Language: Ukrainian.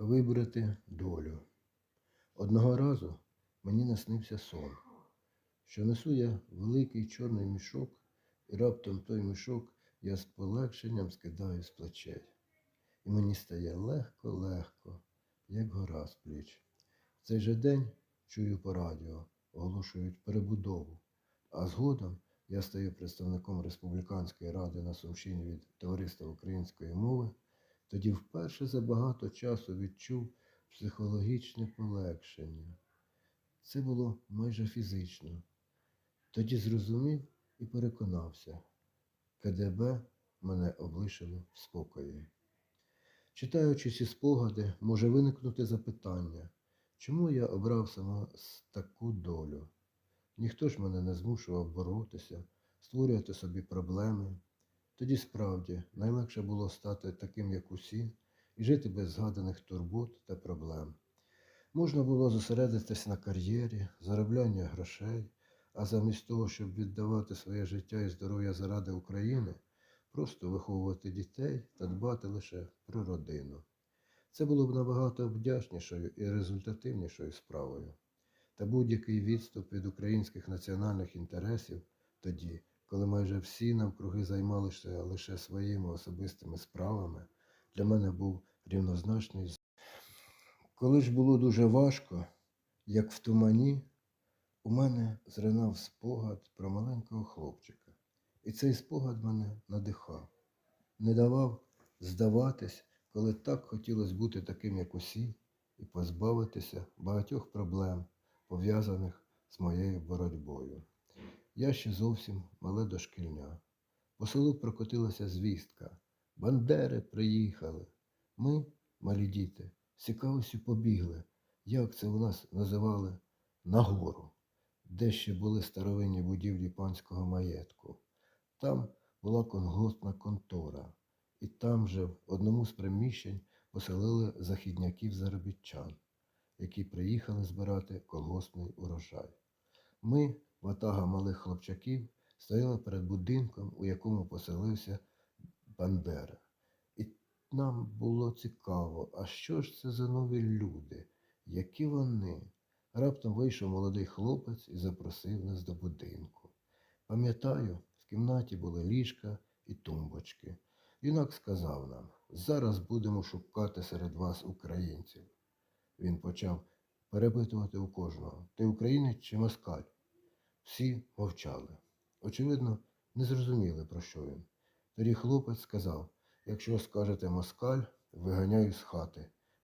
вибрати долю. Одного разу мені наснився сон, що несу я великий чорний мішок, і раптом той мішок я з полегшенням скидаю з плечей. І мені стає легко-легко, як гора з пліч. В цей же день чую по радіо, оголошують перебудову, а згодом я стаю представником Республіканської ради на Сумщині від Товариства української мови, тоді вперше за багато часу відчув психологічне полегшення. Це було майже фізично. Тоді зрозумів і переконався, КДБ мене облишило в спокої. Читаючи ці спогади, може виникнути запитання, чому я обрав саме таку долю? Ніхто ж мене не змушував боротися, створювати собі проблеми. Тоді справді найлегше було стати таким, як усі, і жити без згаданих турбот та проблем. Можна було зосередитись на кар'єрі, заробляння грошей, а замість того, щоб віддавати своє життя і здоров'я заради України, просто виховувати дітей та дбати лише про родину. Це було б набагато вдячнішою і результативнішою справою. Та будь-який відступ від українських національних інтересів тоді, коли майже всі навкруги займалися лише своїми особистими справами, для мене був рівнозначний. Коли ж було дуже важко, як в тумані, у мене зринав спогад про маленького хлопчика. І цей спогад мене надихав, не давав здаватись, коли так хотілося бути таким, як усі, і позбавитися багатьох проблем, пов'язаних з моєю боротьбою. Я ще зовсім мале дошкільня. По селу прокотилася звістка. Бандери приїхали. Ми, малі діти, з цікавістю побігли, як це у нас називали, нагору, де ще були старовинні будівлі панського маєтку. Там була колгоспна контора, і там же в одному з приміщень поселили західняків заробітчан, які приїхали збирати колгоспний урожай. Ми, ватага малих хлопчаків, стояли перед будинком, у якому поселився Бандера. І нам було цікаво, а що ж це за нові люди? Які вони? Раптом вийшов молодий хлопець і запросив нас до будинку. Пам'ятаю, в кімнаті були ліжка і тумбочки. Юнак сказав нам, зараз будемо шукати серед вас українців. Він почав перепитувати у кожного, ти українець чи москаль? Всі мовчали. Очевидно, не зрозуміли, про що він. Тоді хлопець сказав, якщо скажете москаль, виганяю з хати,